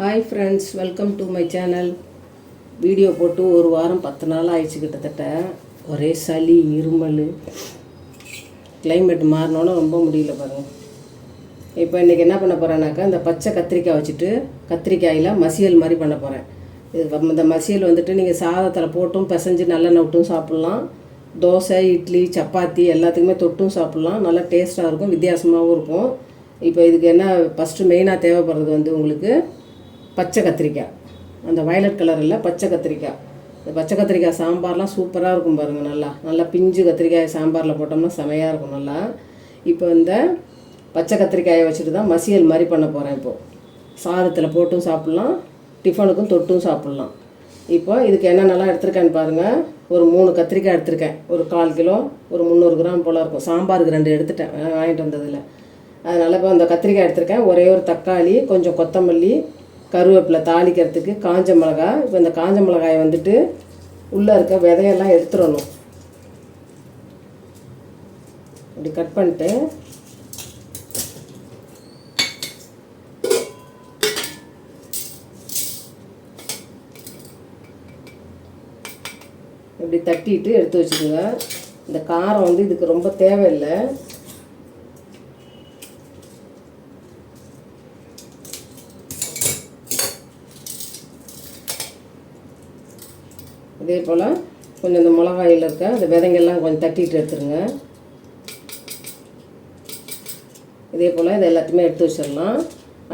Hi friends welcome to my channel video போட்டு ஒரு வாரம் பத்து நாள் ஆயிடுச்சு கிட்டத்தட்ட. ஒரே சளி இருமல். கிளைமேட் மாறினோன்னு ரொம்ப முடியல பாருங்கள் இப்போ இன்றைக்கி என்ன பண்ண போகிறேன்னாக்கா இந்த பச்சை கத்திரிக்காய் வச்சுட்டு கத்திரிக்காயில் மசியல் மாதிரி பண்ண போகிறேன் இது இந்த மசியல் வந்துட்டு நீங்கள் சாதத்தில் போட்டும் பிசைஞ்சு நல்லெண்ணெய் விட்டும் சாப்பிட்லாம். தோசை இட்லி சப்பாத்தி எல்லாத்துக்குமே தொட்டும் சாப்பிட்லாம். நல்லா டேஸ்ட்டாக இருக்கும் வித்தியாசமாகவும் இருக்கும். இப்போ இதுக்கு என்ன ஃபஸ்ட்டு மெயினாக தேவைப்படுறது வந்து உங்களுக்கு பச்சை கத்திரிக்காய். அந்த வயலட் கலரில் பச்சை கத்திரிக்காய். இந்த பச்சை கத்திரிக்காய் சாம்பார்லாம் சூப்பராக இருக்கும் பாருங்கள் நல்லா. நல்லா பிஞ்சு கத்திரிக்காய் சாம்பாரில் போட்டோம்னா செமையாக இருக்கும் நல்லா. இப்போ இந்த பச்சை கத்திரிக்காயை வச்சுட்டு தான் மசியல் மாதிரி பண்ண போகிறேன் இப்போது சாதத்தில் போட்டும் சாப்பிட்லாம் டிஃபனுக்கும் தொட்டும் சாப்பிட்லாம். இப்போ இதுக்கு என்னென்னலாம் எடுத்திருக்கேன்னு பாருங்கள் ஒரு மூணு கத்திரிக்காய் எடுத்திருக்கேன். ஒரு கால் கிலோ ஒரு முந்நூறு கிராம் போல் இருக்கும். சாம்பாருக்கு ரெண்டு எடுத்துட்டேன் வாங்கிட்டு வந்ததில் அதனால் இப்போ அந்த கத்திரிக்காய் எடுத்திருக்கேன். ஒரே ஒரு தக்காளி கொஞ்சம் கொத்தமல்லி கருவேப்பிலை தாளிக்கிறதுக்கு காஞ்ச மிளகாய் இப்போ இந்த காஞ்ச மிளகாயை வந்துட்டு உள்ளே இருக்க விதையெல்லாம் எடுத்துடணும். இப்படி கட் பண்ணிட்டு இப்படி தட்டிட்டு எடுத்து வச்சுக்கோங்க. இந்த காரம் வந்து இதுக்கு ரொம்ப தேவையில்லை. இதே போல் கொஞ்சம் இந்த மிளகாயில் இருக்க இந்த விதைங்கெல்லாம் கொஞ்சம் தட்டிட்டு எடுத்துருங்க. இதே போல் இதை எல்லாத்தையுமே எடுத்து வச்சிடலாம்.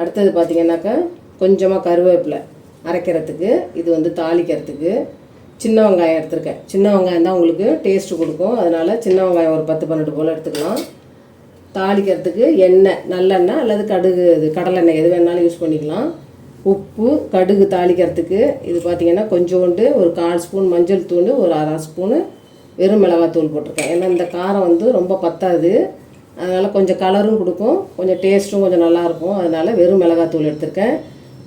அடுத்தது பார்த்தீங்கன்னாக்கா கொஞ்சமாக கருவேப்பிலை அரைக்கிறதுக்கு இது வந்து தாளிக்கிறதுக்கு சின்ன வெங்காயம் எடுத்துருக்கேன். சின்ன வெங்காயம் தான் உங்களுக்கு டேஸ்ட்டு கொடுக்கும். அதனால் சின்ன வெங்காயம் ஒரு பத்து பன்னெண்டு போல் எடுத்துக்கலாம். தாளிக்கிறதுக்கு எண்ணெய் நல்லெண்ணெய் அல்லது கடுகு இது கடலெண்ணெய் எது வேணாலும் யூஸ் பண்ணிக்கலாம். உப்பு கடுகு தாளிக்கிறதுக்கு இது பார்த்திங்கன்னா கொஞ்சோண்டு ஒரு கால் ஸ்பூன் மஞ்சள் தூள் ஒரு அரை ஸ்பூனு வெறும் மிளகாத்தூள் போட்டிருக்கேன். ஏன்னா இந்த காரம் வந்து ரொம்ப பத்தாது. அதனால் கொஞ்சம் கலரும் கொடுக்கும். கொஞ்சம் டேஸ்ட்டும் கொஞ்சம் நல்லாயிருக்கும் அதனால் வெறும் மிளகாத்தூள் எடுத்திருக்கேன்.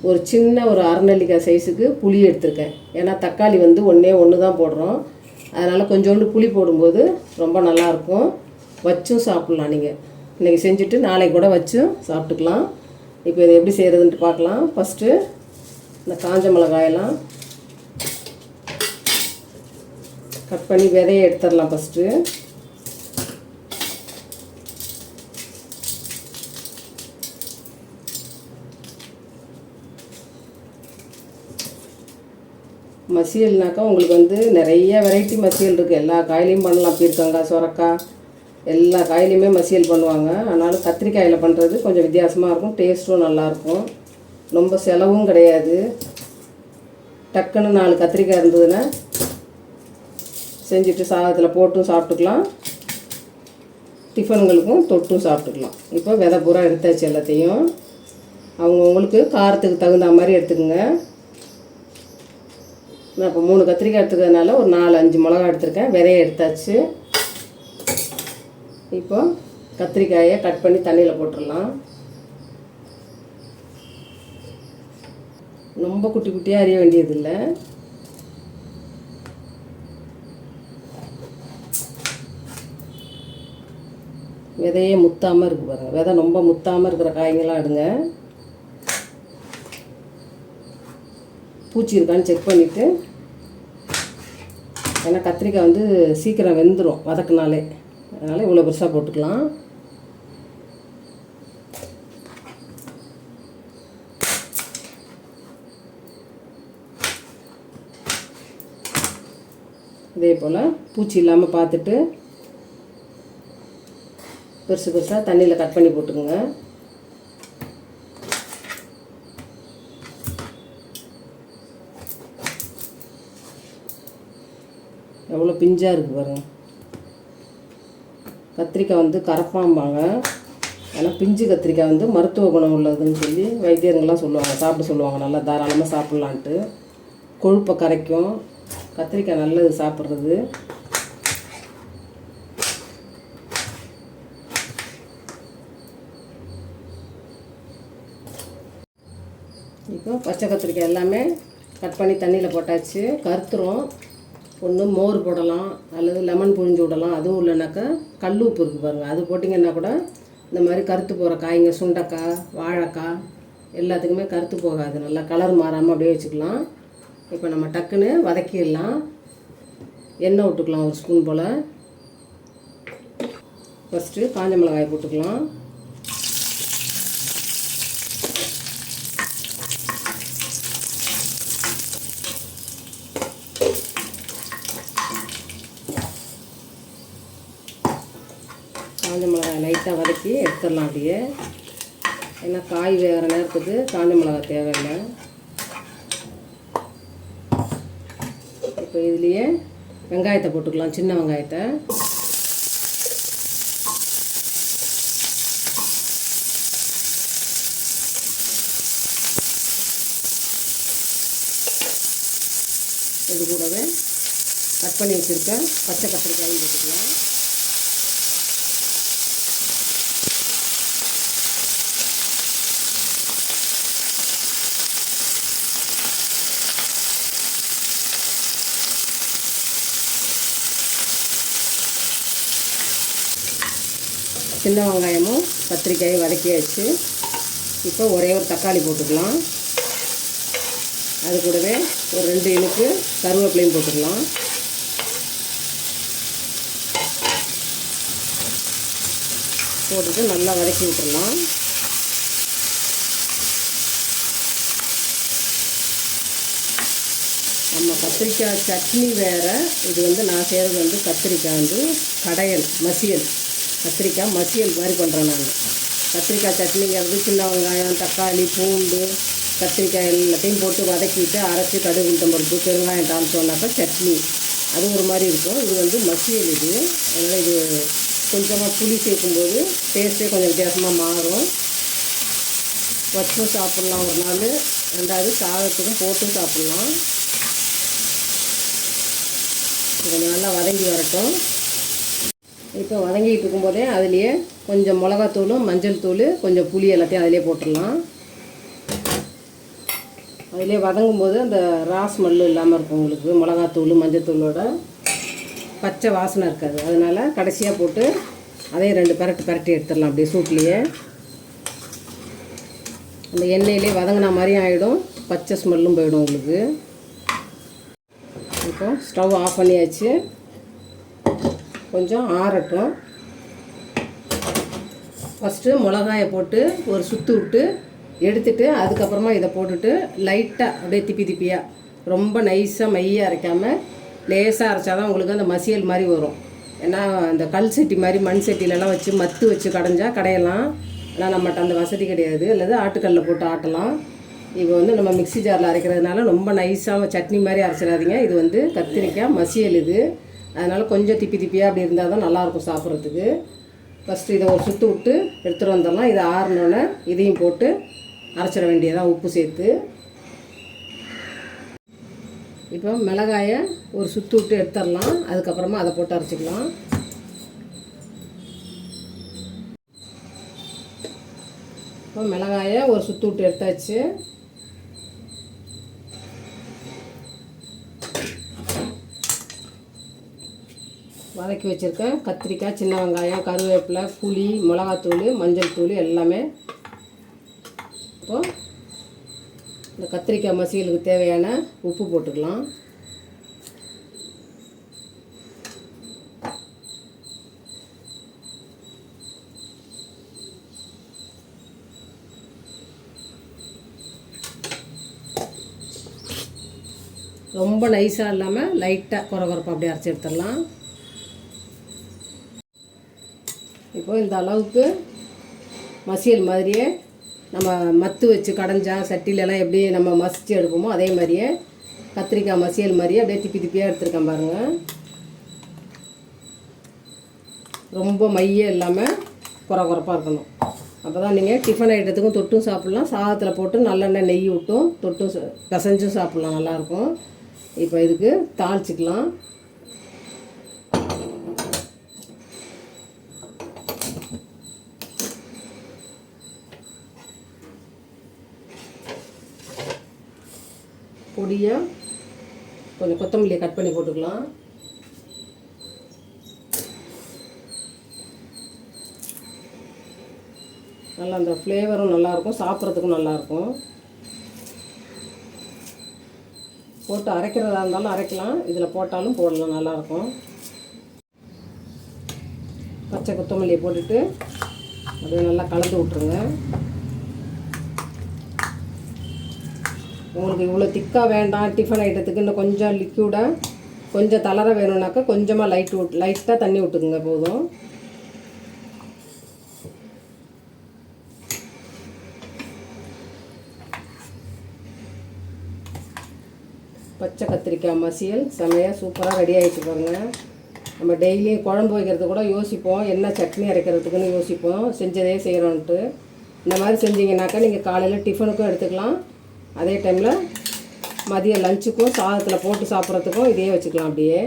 ஒரு சின்ன ஒரு அரைநெல்லிக்காய் சைஸுக்கு புளி எடுத்திருக்கேன். ஏன்னா தக்காளி வந்து ஒன்றே ஒன்று தான் போடுறோம். அதனால் கொஞ்சோண்டு புளி போடும்போது ரொம்ப நல்லாயிருக்கும் வச்சும் சாப்பிட்லாம் நீங்கள் இன்றைக்கி செஞ்சுட்டு நாளைக்கு கூட வச்சும் சாப்பிட்டுக்கலாம். இப்போ இதை எப்படி செய்கிறதுன்ட்டு பார்க்கலாம். ஃபஸ்ட்டு இந்த காஞ்ச மிளகாயெல்லாம் கட் பண்ணி விதையை எடுத்துடலாம் ஃபஸ்ட்டு மசியல்னாக்கா உங்களுக்கு வந்து நிறைய வெரைட்டி மசியல் இருக்குது எல்லா காயிலையும் பண்ணலாம். பீர்க்கங்காய் சுரக்காய் எல்லா காயிலையுமே மசியல் பண்ணுவாங்க. ஆனாலும் கத்திரிக்காயில் பண்ணுறது கொஞ்சம் வித்தியாசமாக இருக்கும். டேஸ்ட்டும் நல்லாயிருக்கும் ரொம்ப செலவும் கிடையாது. டக்குன்னு நாலு கத்திரிக்காய் இருந்ததுன்னா செஞ்சுட்டு சாதத்தில் போட்டும் சாப்பிட்டுக்கலாம். டிஃபனுங்களுக்கும் தொட்டும் சாப்பிட்டுக்கலாம். இப்போ விதை பூரா எடுத்தாச்சு எல்லாத்தையும். அவங்கவுங்களுக்கு காரத்துக்கு தகுந்த மாதிரி எடுத்துக்கோங்க. நான் இப்போ மூணு கத்திரிக்காய் எடுத்துக்கிறதுனால ஒரு நாலு அஞ்சு மிளகா எடுத்திருக்கேன். விதையை எடுத்தாச்சு. இப்போ கத்திரிக்காயை கட் பண்ணி தண்ணியில் போட்டுடலாம். ரொம்ப குட்டி குட்டியாக அறிய வேண்டியதில்லை. விதையே முத்தாமல் இருக்கு பாருங்கள் விதை ரொம்ப முத்தாமல் இருக்கிற காய்ங்களாம் எடுங்க. பூச்சி இருக்கான்னு செக் பண்ணிவிட்டு ஏன்னா கத்திரிக்காய் வந்து சீக்கிரம் வெந்துடும் வதக்குனாலே. அதனால் இவ்வளோ பெருசாக போட்டுக்கலாம். இதே போல் பூச்சி இல்லாமல் பார்த்துட்டு பெருசு பெருசாக தண்ணியில் கட் பண்ணி போட்டுக்கோங்க. எவ்வளோ பிஞ்சாக இருக்குது பாருங்கள் கத்திரிக்காய் வந்து கரப்பாம்பாங்க. ஆனால் பிஞ்சு கத்திரிக்காய் வந்து மருத்துவ குணம் உள்ளதுன்னு சொல்லி வைத்தியர்கள்லாம் சொல்லுவாங்க. சாப்பிட சொல்லுவாங்க. நல்லா தாராளமாக சாப்பிட்லான்ட்டு. கொழுப்பை கரைக்கும். கத்திரிக்காய் நல்லது சாப்பிட்றது. இப்போ பச்சை கத்திரிக்காய் எல்லாமே கட் பண்ணி தண்ணியில் போட்டாச்சு. கருத்துரும் ஒன்று மோர் போடலாம் அல்லது லெமன் புழிஞ்சு விடலாம் அதுவும் இல்லைனாக்கா கல் உப்பு இருக்குது பாருங்கள் அது போட்டிங்கன்னா கூட இந்த மாதிரி கருத்து போகிற காய்ங்க சுண்டக்காய் வாழைக்காய் எல்லாத்துக்குமே கருத்து போகாது. நல்லா கலர் மாறாமல் அப்படியே வச்சுக்கலாம். இப்போ நம்ம டக்குன்னு வதக்கிடலாம். எண்ணெய் விட்டுக்கலாம் ஒரு ஸ்பூன் போல். ஃபஸ்ட்டு காஞ்ச மிளகாய் போட்டுக்கலாம் காஞ்ச மிளகாய் லைட்டாக வதக்கி எடுத்துடலாம் அப்படியே. ஏன்னா காய் வேகிற நேரத்துக்கு காஞ்ச மிளகாய் தேவையில்லை. இப்போ இதுலேயே வெங்காயத்தை போட்டுக்கலாம் சின்ன வெங்காயத்தை. இது கூடவே கட் பண்ணி வச்சுருக்கேன் பச்சை கத்திரிக்காயும் போட்டுக்கலாம். சின்ன வெங்காயமும் கத்திரிக்காயும் வதக்கியாச்சு. இப்போ ஒரே ஒரு தக்காளி போட்டுக்கலாம். அது கூடவே ஒரு ரெண்டு இனுக்கு கருவேப்பிலையும் போட்டுக்கலாம். போட்டுட்டு நல்லா வதக்கி விட்டுடலாம் நம்ம கத்திரிக்காய் சட்னி வேறு. இது வந்து நான் செய்கிறது வந்து கத்திரிக்காய் வந்து கடையல் மசியல். கத்திரிக்காய் மசியல் மாதிரி பண்ணுறேன் நான் கத்திரிக்காய் சட்னிங்கிறது சின்ன வெங்காயம் தக்காளி பூண்டு கத்திரிக்காய் எல்லாத்தையும் போட்டு வதக்கிட்டு அரைச்சி கடுகு உளுத்தம் பருப்பு பெருங்காயம் தாளிச்சோன்னாக்கா சட்னி. அது ஒரு மாதிரி இருக்கும். இது வந்து மசியல் இது. அதனால் இது கொஞ்சமாக புளி சேர்க்கும்போது டேஸ்ட்டே கொஞ்சம் வித்தியாசமாக மாறும். வச்சும் சாப்பிட்லாம். ஒரு நாள் ரெண்டாவது சாதத்துக்கும் போட்டும் சாப்பிட்லாம். கொஞ்சம் நல்லா வதங்கி வரட்டும். இப்போ வதங்கிட்டு இருக்கும்போதே அதுலேயே கொஞ்சம் மிளகாத்தூளும் மஞ்சள் தூள் கொஞ்சம் புளி எல்லாத்தையும் அதிலே போட்டுடலாம். அதிலே வதங்கும் போது அந்த ரா ஸ்மெல்லு இல்லாமல் இருக்கும் உங்களுக்கு. மிளகாத்தூள் மஞ்சள் தூளோட பச்சை வாசனை இருக்காது. அதனால் கடைசியாக போட்டு அதையும் ரெண்டு பரட்டு பரட்டி எடுத்துடலாம் அப்படியே சூட்லேயே அந்த எண்ணெயிலே வதங்கின மாதிரியும் ஆகிடும் பச்சை ஸ்மெல்லும் போயிடும் உங்களுக்கு. இப்போ ஸ்டவ் ஆஃப் பண்ணியாச்சு. கொஞ்சம் ஆறட்டும். ஃபஸ்ட்டு மிளகாயை போட்டு ஒரு சுற்று விட்டு எடுத்துட்டு அதுக்கப்புறமா இதை போட்டுட்டு லைட்டாக அப்படியே திப்பி திப்பியாக ரொம்ப நைஸாக மையாக அரைக்காமல் லேசாக அரைச்சாதான் உங்களுக்கு அந்த மசியல் மாதிரி வரும். ஏன்னா இந்த கல் சட்டி மாதிரி மண் சட்டிலெலாம் வச்சு மத்து வச்சு கடைஞ்சா கடையலாம். ஆனால் நம்மகிட்ட அந்த வசதி கிடையாது. அல்லது ஆட்டுக்கல்ல போட்டு ஆட்டலாம். இப்போ வந்து நம்ம மிக்ஸி ஜாரில் அரைக்கிறதுனால ரொம்ப நைஸாக சட்னி மாதிரி அரைச்சிடாதீங்க. இது வந்து கத்திரிக்காய் மசியல் இது. அதனால் கொஞ்சம் திப்பி திப்பியாக அப்படி இருந்தால் தான் நல்லாயிருக்கும் சாப்பிட்றதுக்கு. ஃபஸ்ட்டு இதை ஒரு சுற்று விட்டு எடுத்துகிட்டு வந்துடலாம். இதை ஆறினோன்னே இதையும் போட்டு அரைச்சிட வேண்டியதான் உப்பு சேர்த்து. இப்போ மிளகாயை ஒரு சுற்று விட்டு எடுத்துடலாம். அதுக்கப்புறமா அதை போட்டு அரைச்சிக்கலாம். இப்போ மிளகாயை ஒரு சுற்று விட்டு எடுத்தாச்சு. வதக்கி வச்சுருக்கேன். கத்திரிக்காய் சின்ன வெங்காயம் கருவேப்பிலை புளி மிளகாத்தூள் மஞ்சள் தூள் எல்லாமே. இப்போது இந்த கத்திரிக்காய் மசியலுக்கு தேவையான உப்பு போட்டுக்கலாம். ரொம்ப நைஸாக இல்லாமல் லைட்டாக குறை குறைப்பாக அப்படியே அரைச்சி எடுத்துடலாம். இப்போ இந்த அளவுக்கு மசியல் மாதிரியே நம்ம மத்து வச்சு கடைஞ்சா சட்டிலெல்லாம் எப்படி நம்ம மசிச்சு எடுப்போமோ அதே மாதிரியே கத்திரிக்காய் மசியல் மாதிரியே அப்படியே திப்பி திப்பியாக எடுத்துருக்கேன் பாருங்கள் ரொம்ப மைய இல்லாமல் குறை குறைப்பாக இருக்கணும். அப்போ தான் நீங்கள் டிஃபன் ஐட்டத்துக்கும் தொட்டும் சாப்பிட்லாம். சாதத்தில் போட்டு நல்லெண்ணெய் நெய் விட்டும் தொட்டும் சா- பிசைஞ்சும் சாப்பிட்லாம். நல்லாயிருக்கும் இப்போ இதுக்கு தாளிச்சிக்கலாம். பொடியாக கொஞ்சம் கொத்தமல்லியை கட் பண்ணி போட்டுக்கலாம். நல்லா அந்த ஃப்ளேவரும் நல்லாயிருக்கும் சாப்பிட்றதுக்கும் நல்லாயிருக்கும். போட்டு அரைக்கிறதா இருந்தாலும் அரைக்கலாம் இதில் போட்டாலும் போடலாம் நல்லாயிருக்கும். பச்சை கொத்தமல்லியை போட்டுட்டு அப்படியே நல்லா கலந்து விட்ருங்க உங்களுக்கு இவ்வளோ திக்காக வேண்டாம் டிஃபன் ஐட்டத்துக்கு இன்னும் கொஞ்சம் லிக்யூடாக கொஞ்சம் தளர வேணும்னாக்கா கொஞ்சமாக லைட் விட் லைட்டாக தண்ணி விட்டுக்குங்க போதும். பச்சை கத்திரிக்காய் மசியல் செமையாக சூப்பராக ரெடி ஆகிட்டு பாருங்க. நம்ம டெய்லியும் குழம்பு வைக்கிறது கூட யோசிப்போம் என்ன சட்னி அரைக்கிறதுக்குன்னு யோசிப்போம் செஞ்சதே செய்கிறோன்ட்டு இந்த மாதிரி செஞ்சீங்கன்னாக்கா நீங்கள் காலையில் டிஃபனுக்கும் எடுத்துக்கலாம். அதே டைமில் மதியம் லஞ்சுக்கும் சாதத்தில் போட்டு சாப்பிட்றதுக்கும் இதே வச்சுக்கலாம் அப்படியே.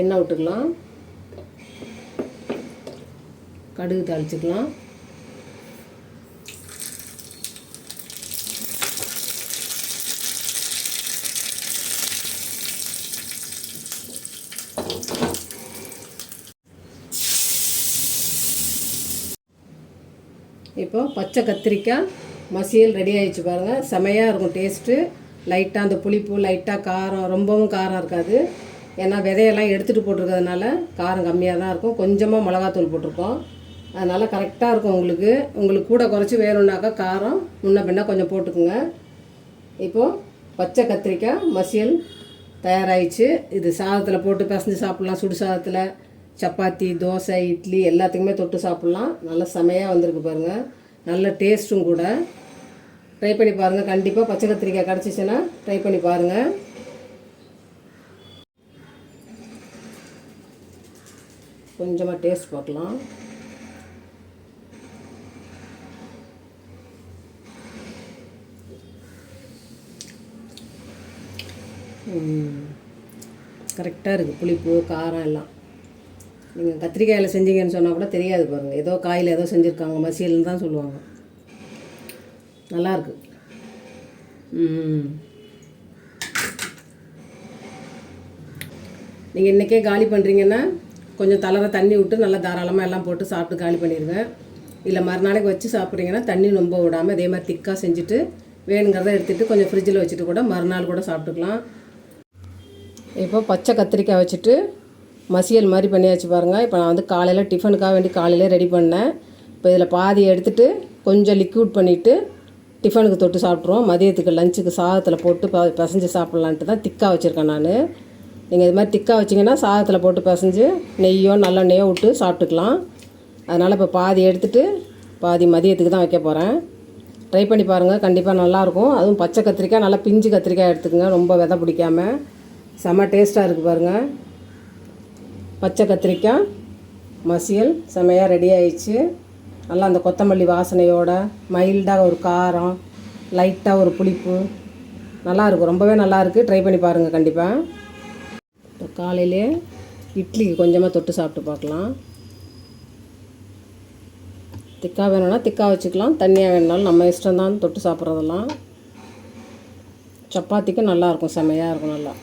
எண்ணெய் விட்டுக்கலாம். கடுகு தாளிச்சுக்கலாம். இப்போ பச்சை கத்திரிக்காய் மசியல் ரெடி ஆகிடுச்சு பாருங்கள் செமையாக இருக்கும் டேஸ்ட்டு லைட்டாக அந்த புளிப்பு லைட்டாக காரம் ரொம்பவும் காரம் இருக்காது. ஏன்னா விதையெல்லாம் எடுத்துகிட்டு போட்டிருக்கிறதுனால காரம் கம்மியாக தான் இருக்கும். கொஞ்சமாக மிளகாத்தூள் போட்டிருக்கோம். அதனால் கரெக்டாக இருக்கும் உங்களுக்கு. உங்களுக்கு கூட குறைச்சி வேணும்னாக்கா காரம் முன்ன பின்ன கொஞ்சம் போட்டுக்குங்க. இப்போது பச்சை கத்திரிக்காய் மசியல் தயாராகிடுச்சு இது சாதத்தில் போட்டு பிசைஞ்சு சாப்பிட்லாம். சுடு சாதத்தில் சப்பாத்தி தோசை இட்லி எல்லாத்துக்குமே தொட்டு சாப்பிட்லாம். நல்ல செமையாக வந்திருக்கு பாருங்கள் நல்ல டேஸ்ட்டும் கூட. ட்ரை பண்ணி பாருங்கள் கண்டிப்பாக பச்சை கத்திரிக்காய் கிடச்சிச்சின்னா ட்ரை பண்ணி பாருங்கள் கொஞ்சமாக டேஸ்ட் பார்க்கலாம். கரெக்டாக இருக்குது புளிப்பு காரம் எல்லாம். நீங்கள் கத்திரிக்காயில் செஞ்சீங்கன்னு சொன்னால் கூட தெரியாது பாருங்கள் ஏதோ காயில் ஏதோ செஞ்சுருக்காங்க மசியல்னு தான் சொல்லுவாங்க. நல்லாயிருக்கு நீங்கள் இன்றைக்கே காலி பண்ணுறீங்கன்னா கொஞ்சம் தளர தண்ணி விட்டு நல்லா தாராளமாக எல்லாம் போட்டு சாப்பிட்டு காலி பண்ணிடுவேன் இல்லை மறுநாளைக்கு வச்சு சாப்பிட்றீங்கன்னா தண்ணி ரொம்ப விடாமல் அதே மாதிரி திக்காக செஞ்சுட்டு வேணுங்கிறத எடுத்துகிட்டு கொஞ்சம் ஃப்ரிட்ஜில் வச்சுட்டு கூட மறுநாள் கூட சாப்பிட்டுக்கலாம். இப்போ பச்சை கத்திரிக்காய் வச்சுட்டு மசியல் மாதிரி பண்ணியாச்சு பாருங்கள் இப்போ நான் வந்து காலையில் டிஃபனுக்காக வேண்டி காலையிலே ரெடி பண்ணேன். இப்போ இதில் பாதி எடுத்துகிட்டு கொஞ்சம் லிக்யூட் பண்ணிவிட்டு டிஃபனுக்கு தொட்டு சாப்பிட்ருவோம் மதியத்துக்கு லஞ்சுக்கு சாதத்தில் போட்டு ப பிசைஞ்சு சாப்பிட்லான்ட்டு தான் திக்காக வச்சுருக்கேன் நான். நீங்கள் இது மாதிரி திக்காக வச்சிங்கன்னா சாதத்தில் போட்டு பிசைஞ்சு நெய்யோ நல்லெண்ணெயோ விட்டு சாப்பிட்டுக்கலாம். அதனால் இப்போ பாதி எடுத்துகிட்டு பாதி மதியத்துக்கு தான் வைக்க போகிறேன் ட்ரை பண்ணி பாருங்கள் கண்டிப்பாக நல்லாயிருக்கும். அதுவும் பச்சை கத்திரிக்காய் நல்லா பிஞ்சு கத்திரிக்காய் எடுத்துக்கோங்க. ரொம்ப விதை பிடிக்காமல் செம்ம டேஸ்ட்டாக இருக்குது பாருங்கள் பச்சை கத்திரிக்காய் மசியல் செமையாக ரெடி ஆயிடுச்சு. நல்லா அந்த கொத்தமல்லி வாசனையோட மைல்டாக ஒரு காரம் லைட்டாக ஒரு புளிப்பு. நல்லாயிருக்கும் ரொம்பவே நல்லாயிருக்கு ட்ரை பண்ணி பாருங்கள் கண்டிப்பாக இப்போ காலையிலே இட்லிக்கு கொஞ்சமாக தொட்டு சாப்பிட்டு பார்க்கலாம். திக்காக வேணும்னா திக்காக வச்சுக்கலாம். தண்ணியாக வேணுனாலும் நம்ம இஷ்டம்தான் தொட்டு சாப்பிட்றதெல்லாம். சப்பாத்திக்கு நல்லாயிருக்கும் செமையாக இருக்கும் நல்லா.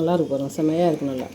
நல்லா இருக்கும் பாருங்கள் செம்மையாக இருக்கும் நல்லா.